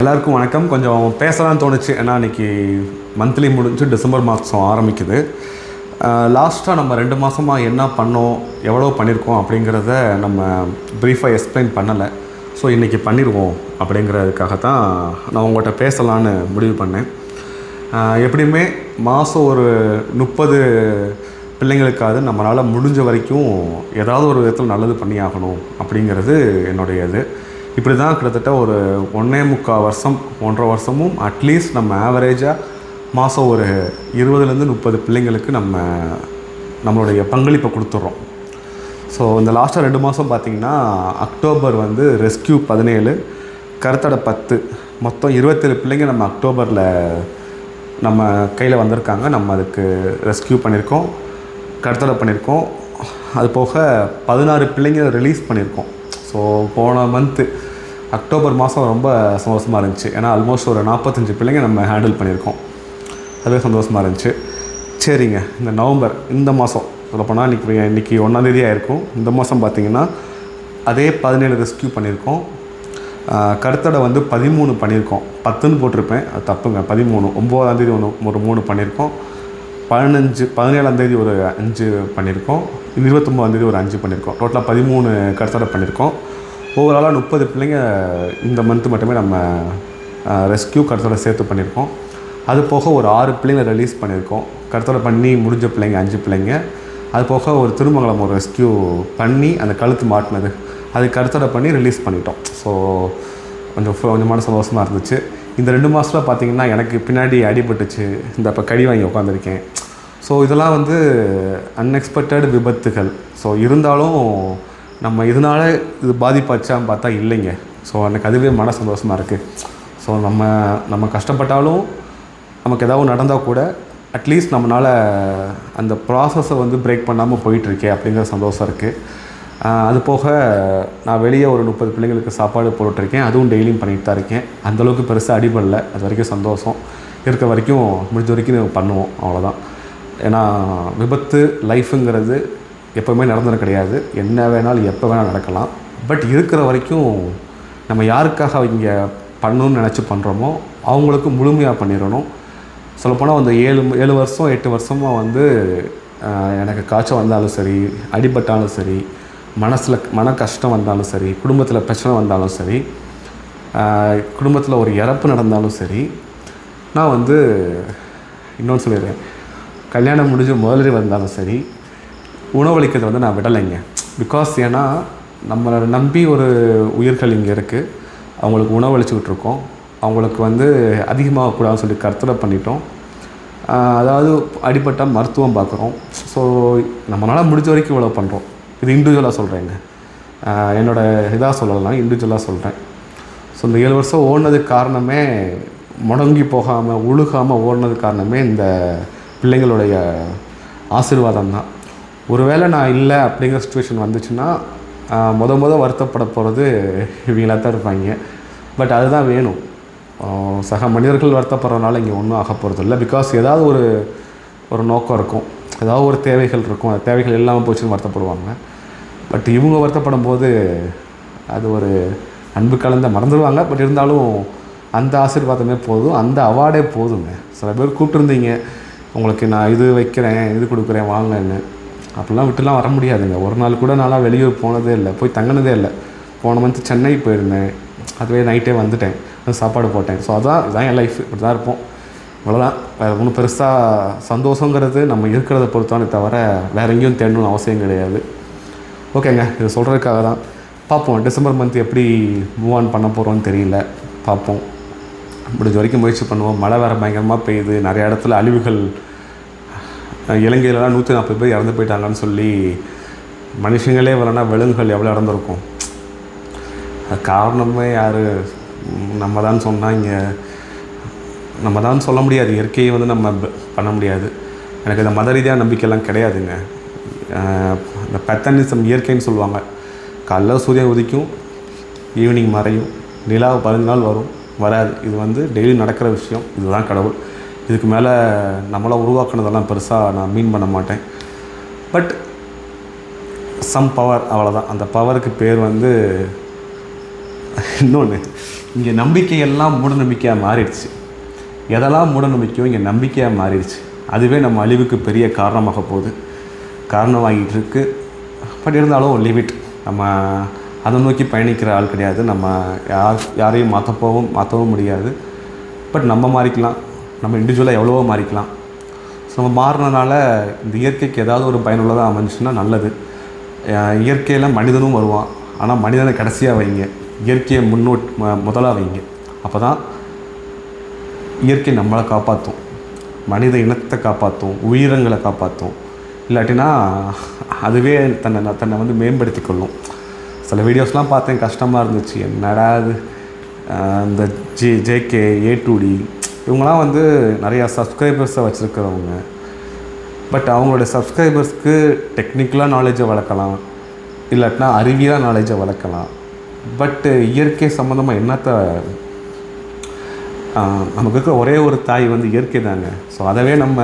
எல்லாருக்கும் வணக்கம். கொஞ்சம் பேசலாம்னு தோணுச்சு. ஏன்னா இன்றைக்கி மந்த்லி முடிஞ்சு டிசம்பர் மாதம் ஆரம்பிக்குது. லாஸ்ட்டாக நம்ம ரெண்டு மாதமாக என்ன பண்ணோம் எவ்வளோ பண்ணியிருக்கோம் அப்படிங்கிறத நம்ம ப்ரீஃபாக எக்ஸ்பிளைன் பண்ணலை. ஸோ இன்றைக்கி பண்ணிடுவோம் அப்படிங்கிறதுக்காக தான் நான் உங்கள்கிட்ட பேசலான்னு முடிவு பண்ணேன். எப்படியுமே மாதம் ஒரு முப்பது பிள்ளைங்களுக்காவது நம்மளால் முடிஞ்ச வரைக்கும் ஏதாவது ஒரு விதத்தில் நல்லது பண்ணி ஆகணும் அப்படிங்கிறது என்னுடைய இது. இப்படி தான் கிட்டத்தட்ட ஒரு ஒன்றே முக்கால் வருஷம் ஒன்றரை வருஷமும் அட்லீஸ்ட் நம்ம ஆவரேஜாக மாதம் ஒரு இருபதுலேருந்து முப்பது பிள்ளைங்களுக்கு நம்ம நம்மளுடைய பங்களிப்பை கொடுத்துட்றோம். ஸோ இந்த லாஸ்ட்டாக ரெண்டு மாதம் பார்த்தீங்கன்னா அக்டோபர் வந்து ரெஸ்கியூ பதினேழு கருத்தடை பத்து மொத்தம் இருபத்தேழு பிள்ளைங்க நம்ம அக்டோபரில் நம்ம கையில் வந்திருக்காங்க. நம்ம அதுக்கு ரெஸ்கியூ பண்ணியிருக்கோம் கடத்தலை பண்ணியிருக்கோம். அது போக பதினாறு பிள்ளைங்க ரிலீஸ் பண்ணியிருக்கோம். ஸோ போன மந்த்து அக்டோபர் மாதம் ரொம்ப சந்தோஷமாக இருந்துச்சு. ஏன்னா ஆல்மோஸ்ட் ஒரு நாற்பத்தஞ்சு பிள்ளைங்க நம்ம ஹேண்டில் பண்ணியிருக்கோம். அதுவே சந்தோஷமாக இருந்துச்சு. சரிங்க இந்த நவம்பர் இந்த மாதம் சொல்லப்போனால் இன்றைக்கி இன்றைக்கி ஒன்றாந்தேதியாக இருக்கும். இந்த மாதம் பார்த்திங்கன்னா அதே பதினேழு ரெஸ்கியூ பண்ணியிருக்கோம். கடுத்தடை கருத்தடை வந்து பதிமூணு பண்ணியிருக்கோம். பத்துன்னு போட்டிருப்பேன். அது தப்புங்க பதிமூணு ஒம்போதாந்தேதி ஒன்று ஒரு மூணு பண்ணியிருக்கோம். பதினஞ்சு பதினேழாந்தேதி ஒரு அஞ்சு பண்ணியிருக்கோம். இருபத்தொம்போதாந்தேதி ஒரு அஞ்சு பண்ணியிருக்கோம். டோட்டலாக பதிமூணு கருத்தடை பண்ணியிருக்கோம். ஓவராலாக முப்பது பிள்ளைங்க இந்த மந்த்து மட்டுமே நம்ம ரெஸ்கியூ கருத்தோட சேர்த்து பண்ணியிருக்கோம். அது போக ஒரு ஆறு பிள்ளைங்க ரிலீஸ் பண்ணியிருக்கோம். கருத்தடை பண்ணி முடிஞ்ச பிள்ளைங்க அஞ்சு பிள்ளைங்க. அது போக ஒரு திருமங்கலம் ஒரு ரெஸ்கியூ பண்ணி அந்த கழுத்து மாட்டினது. அது கருத்தடை பண்ணி ரிலீஸ் பண்ணிட்டோம். ஸோ கொஞ்சம் கொஞ்சமான சந்தோஷமாக இருந்துச்சு. இந்த ரெண்டு மாதத்தில் பார்த்தீங்கன்னா எனக்கு பின்னாடி அடிபட்டுச்சு. இந்த இப்போ கடி வாங்கி உட்காந்துருக்கேன் ஸோ இதெல்லாம் வந்து அன்எக்ஸ்பெக்டட் விபத்துகள். ஸோ இருந்தாலும் நம்ம இதனால் இது பாதிப்பாச்சான்னு பார்த்தா இல்லைங்க. ஸோ எனக்கு அதுவே மன சந்தோஷமாக இருக்குது ஸோ நம்ம நம்ம கஷ்டப்பட்டாலும் நமக்கு ஏதாவது நடந்தால் கூட அட்லீஸ்ட் நம்மளால் அந்த ப்ராசஸை வந்து பிரேக் பண்ணாமல் போயிட்டுருக்கே அப்படிங்கிற சந்தோஷம் இருக்குது அது போக நான் வெளியே ஒரு முப்பது பிள்ளைங்களுக்கு சாப்பாடு போட்டுருக்கேன் அதுவும் டெய்லியும் பண்ணிட்டு தான் இருக்கேன். அந்தளவுக்கு பெருசாக அடிபடல. அது வரைக்கும் சந்தோஷம். இருக்க வரைக்கும் முடிஞ்ச வரைக்கும் பண்ணுவோம். அவ்வளோதான் ஏன்னா விபத்து லைஃபுங்கிறது எப்போவுமே நடந்தது கிடையாது. என்ன வேணாலும் எப்போ வேணால் நடக்கலாம். பட் இருக்கிற வரைக்கும் நம்ம யாருக்காக இங்கே பண்ணணும்னு நினச்சி பண்ணுறோமோ அவங்களுக்கு முழுமையாக பண்ணிடணும். சொல்லப்போனால் அந்த ஏழு ஏழு வருஷம் எட்டு வருஷமாக வந்து எனக்கு காய்ச்சல் வந்தாலும் சரி அடிபட்டாலும் சரி மனசில் மன கஷ்டம் வந்தாலும் சரி குடும்பத்தில் பிரச்சனை வந்தாலும் சரி குடும்பத்தில் ஒரு இறப்பு நடந்தாலும் சரி நான் வந்து இன்னொன்று சொல்லிடுறேன். கல்யாணம் முடிஞ்சு முதலடி வந்தாலும் சரி உணவளிக்கிறத வந்து நான் விடலைங்க. பிகாஸ் ஏன்னா நம்மளை நம்பி ஒரு உயிர்கள் இங்கே இருக்குது அவங்களுக்கு உணவளிச்சுக்கிட்டு இருக்கோம் அவங்களுக்கு வந்து அதிகமாக கூடாதுன்னு சொல்லி கருத்தடை பண்ணிட்டோம். அதாவது அடிப்பட்டால் மருத்துவம் பார்க்குறோம். ஸோ நம்மளால் முடிஞ்ச வரைக்கும் இவ்வளோ பண்ணுறோம் இது இண்டிவிஜுவலாக சொல்கிறேங்க என்னோடய இதாக சொல்லலாம் இண்டிவிஜுவலாக சொல்கிறேன் ஸோ இந்த ஏழு வருஷம் ஓடினதுக்கு காரணமே முடங்கி போகாமல் உழுகாமல் ஓடினதுக்கு காரணமே இந்த பிள்ளைங்களுடைய ஆசீர்வாதம் தான் ஒருவேளை நான் இல்லை அப்படிங்கிற சுச்சுவேஷன் வந்துச்சுன்னா மொத முத முத வருத்தப்பட போகிறது இவங்களா தான் இருப்பாங்க. பட் அதுதான் வேணும். சக மனிதர்கள் வருத்தப்படுறதுனால இங்கே ஒன்றும் ஆக போகிறது இல்லை பிகாஸ் ஏதாவது ஒரு ஒரு நோக்கம் இருக்கும். ஏதாவது ஒரு தேவைகள் இருக்கும். அந்த தேவைகள் இல்லாமல் போச்சுன்னு வருத்தப்படுவாங்க. பட் இவங்க வருத்தப்படும் போது அது ஒரு அன்பு கலந்த மறந்துடுவாங்க. பட் இருந்தாலும் அந்த ஆசீர்வாதமே போதும். அந்த அவார்டே போதுங்க. சில பேர் கூப்பிட்டுருந்தீங்க. உங்களுக்கு நான் இது வைக்கிறேன் இது கொடுக்குறேன் வாங்கன்னு. அப்படிலாம் விட்டுலாம் வர முடியாதுங்க. ஒரு நாள் கூட நான்லாம் வெளியூர் போனதே இல்லை. போய் தங்கினதே இல்லை. போன மந்த் சென்னை போயிருந்தேன். அதுவே நைட்டே வந்துட்டேன். சாப்பாடு போட்டேன். ஸோ அதான் இதான் என் லைஃப் இப்படி தான் இருப்போம். அவ்வளோதான் வேறு ஒன்றும் பெருசாக சந்தோஷங்கிறது நம்ம இருக்கிறத பொறுத்தானே தவிர வேறு எங்கேயும் தேடணும்னு அவசியம் கிடையாது. ஓகேங்க இது சொல்கிறதுக்காக தான். பார்ப்போம் டிசம்பர் மந்த் எப்படி மூவ் ஆன் பண்ண போகிறோம்னு தெரியல. பார்ப்போம். முடிஞ்ச வரைக்கும் முயற்சி பண்ணுவோம். மழை வேறு பயங்கரமாக பெய்யுது. நிறைய இடத்துல அழிவுகள் இலங்கையிலலாம் நூற்றி நாற்பது பேர் இறந்து போயிட்டாங்கன்னு சொல்லி மனுஷங்களே வரனா விலங்குகள் எவ்வளோ இறந்துருக்கும். அது காரணமே யார்? நம்ம தான் சொன்னால் இங்கே நம்ம தான் சொல்ல முடியாது. இயற்கையை வந்து நம்ம பண்ண முடியாது. எனக்கு இந்த மத ரீதியான நம்பிக்கையெல்லாம் கிடையாதுங்க. இந்த பெத்தனிசம் இயற்கைன்னு சொல்லுவாங்க. காலைல சூரியன் உதிக்கும் ஈவினிங் மறையும் நிலா பதினஞ்சு நாள் வரும் வராது. இது வந்து டெய்லி நடக்கிற விஷயம். இதுதான் கடவுள். இதுக்கு மேலே நம்மளாக உருவாக்குனதெல்லாம் பெருசாக நான் மீன் பண்ண மாட்டேன். பட் சம் பவர் அவ்வளோதான் அந்த பவருக்கு பேர் வந்து இன்னொன்று இங்கே நம்பிக்கையெல்லாம் மூடநம்பிக்கையாக மாறிடுச்சு. எதெல்லாம் மூடநம்பிக்கையோ இங்கே நம்பிக்கையாக மாறிடுச்சு. அதுவே நம்ம அழிவுக்கு பெரிய காரணமாக போகுது. காரணம் வாங்கிட்டு இருக்கு. பட் இருந்தாலும் லிமிட் நம்ம அதை நோக்கி பயணிக்கிற ஆள் கிடையாது. நம்ம யார் யாரையும் மாற்றப்போவும் மாற்றவும் முடியாது. பட் நம்ம மாறிக்கலாம். நம்ம இண்டிவிஜுவலாக எவ்வளவோ மாறிக்கலாம். ஸோ நம்ம மாறினனால இந்த இயற்கைக்கு ஏதாவது ஒரு பயனுள்ளதாக அமைஞ்சுன்னா நல்லது. இயற்கையில் மனிதனும் வருவான். ஆனால் மனிதனை கடைசியாக வைங்க. இயற்கையை முன்னோட் ம- வைங்க. அப்போ தான் இயற்கை நம்மளை காப்பாற்றும் மனித இனத்தை காப்பாற்றும் உயிரங்களை காப்பாற்றும் இல்லாட்டினா அதுவே தன்னை தன்னை வந்து மேம்படுத்தி கொள்ளும். சில வீடியோஸ்லாம் பார்த்தேன் கஷ்டமாக இருந்துச்சு. என்னடா இந்த ஜே ஜேகே ஏ டூடி இவங்களாம் வந்து நிறையா சப்ஸ்கிரைபர்ஸை வச்சுருக்கிறவங்க. பட் அவங்களோட சப்ஸ்கிரைபர்ஸ்க்கு டெக்னிக்கலாக நாலேஜை வளர்க்கலாம். இல்லாட்டினா அறிவியலாக நாலேஜை வளர்க்கலாம். பட்டு இயற்கை சம்மந்தமாக என்னத்தை நமக்கு இருக்கிற ஒரே ஒரு தாய் வந்து இயற்கை தாங்க ஸோ அதவே நம்ம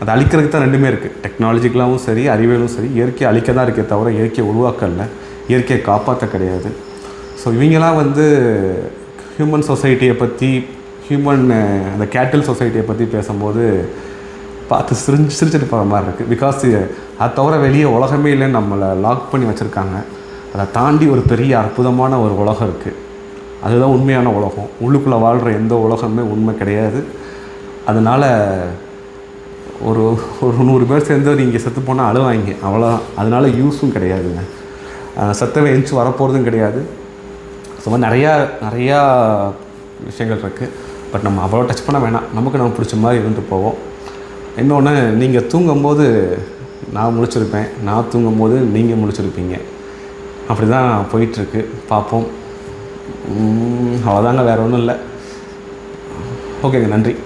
அதை அழிக்கிறதுக்கு தான் ரெண்டுமே இருக்குது டெக்னாலஜிக்கலாகவும் சரி அறிவியலும் சரி இயற்கையை அழிக்க தான் இருக்கே தவிர இயற்கையை உருவாக்கல இயற்கையை காப்பாற்ற கிடையாது. ஸோ இவங்கெல்லாம் வந்து ஹியூமன் சொசைட்டியை பற்றி ஹியூமன் அந்த கேட்டில் சொசைட்டியை பற்றி பேசும்போது பார்த்து சிரிஞ்சு சிரிச்சிட்டு போகிற மாதிரி இருக்குது பிகாஸ் அதை தவிர வெளியே உலகமே இல்லைன்னு நம்மளை லாக் பண்ணி வச்சுருக்காங்க. அதை தாண்டி ஒரு பெரிய அற்புதமான ஒரு உலகம் இருக்குது அதுதான் உண்மையான உலகம். உள்ளுக்குள்ளே வாழ்கிற எந்த உலகமே உண்மை கிடையாது. அதனால் ஒரு ஒரு நூறு பேர் சேர்ந்து நீங்கள் செத்து போனால் அழுவாங்க அவ்வளோதான் அதனால் யூஸும் கிடையாதுங்க. சத்தவை செத்தவன் வரப்போகிறதும் கிடையாது. ஸோ மாதிரி நிறையா நிறையா விஷயங்கள் இருக்குது பட் நம்ம அவ்வளோ டச் பண்ண வேணாம். நமக்கு நம்ம பிடிச்ச மாதிரி இருந்துட்டு போவோம். இன்னொன்று நீங்கள் தூங்கும்போது நான் முழிச்சிருப்பேன். நான் தூங்கும்போது நீங்கள் முழிச்சிருப்பீங்க. அப்படி தான் போயிட்டுருக்கு பார்ப்போம். அவ்வளோதாங்க வேறு ஒன்றும் இல்லை. ஓகேங்க நன்றி.